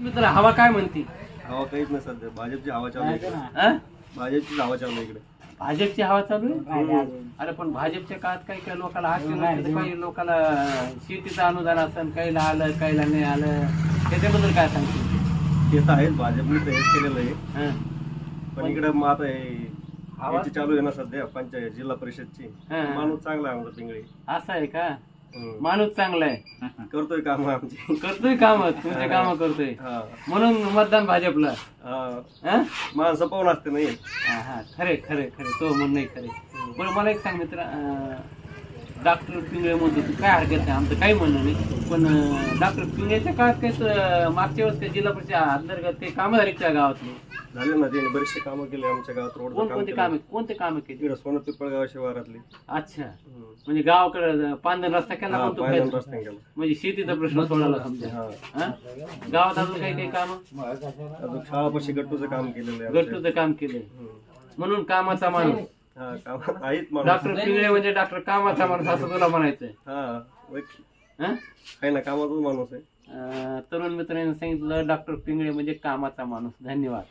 मित्र हवा काय म्हणते हवा काहीच नाही सध्या भाजपची हवा चालू आहे इकडे. हा? भाजपचीच हवा चालू आहे इकडे भाजपची हवा चालू आहे अरे पण भाजपच्या काळात काही काही लोकांना आश्चर्य काही लोकांना शेतीचं अनुदान असेल काहीला आलं काहीला नाही आलं त्याच्याबद्दल काय सांगते ते तर आहेच भाजपने तर हेच केलेलं आहे हं. पण इकडे मग आता हे हवा? याची चालू आहे ना सध्या पंचायत जिल्हा परिषदची हा. माणूस चांगला आहे आमचा पिंगळी असं आहे का. माणूस चांगला आहे. करतोय काम आमची. करतोय काम तुमचे काम करतोय. हा. म्हणून मतदान भाजपला. हा. हं? माणसं पाहून असते नाही. हा हा. खरे खरे खरे. तो म्हणणं नाही खरे. बरं मला एक सांग मित्र डॉक्टर पिंगळे म्हणतो तू काय हरकत नाही आमचं काही म्हणणं नाही. पण डॉक्टर पिंगळेच्या काळात काय तर मागच्या वेळेस काय जिल्हा परिषद अंतर्गत ते कामं झाली का त्या गावातली? झाले ना त्यांनी बरेचसे कामं केले आमच्या गावात रोड कोण कोणते कामे कोणते कामं केली? इकडे सोनं पिपळगाव शिवारातली अच्छा. म्हणजे गावाकडे पांढर रस्ता केला हा म्हणतो म्हणजे शेतीचा प्रश्न सोडवला समजा. हा. हा? गावात अजून काही काही काम? अजून शाळापाशी गट्टूचं काम केलेलं आहे आमच्या. गट्टूचं काम केलंय. म्हणून कामाचा माणूस. हा काम आहेत माणूस. डॉक्टर पिंगळे म्हणजे डॉक्टर कामाचा माणूस असं तुला म्हणायचंय. हा हा? आहे ना कामाचाच माणूस आहे. अं, तरुण मित्रांनी सांगितलं डॉक्टर पिंगळे म्हणजे कामाचा माणूस. धन्यवाद.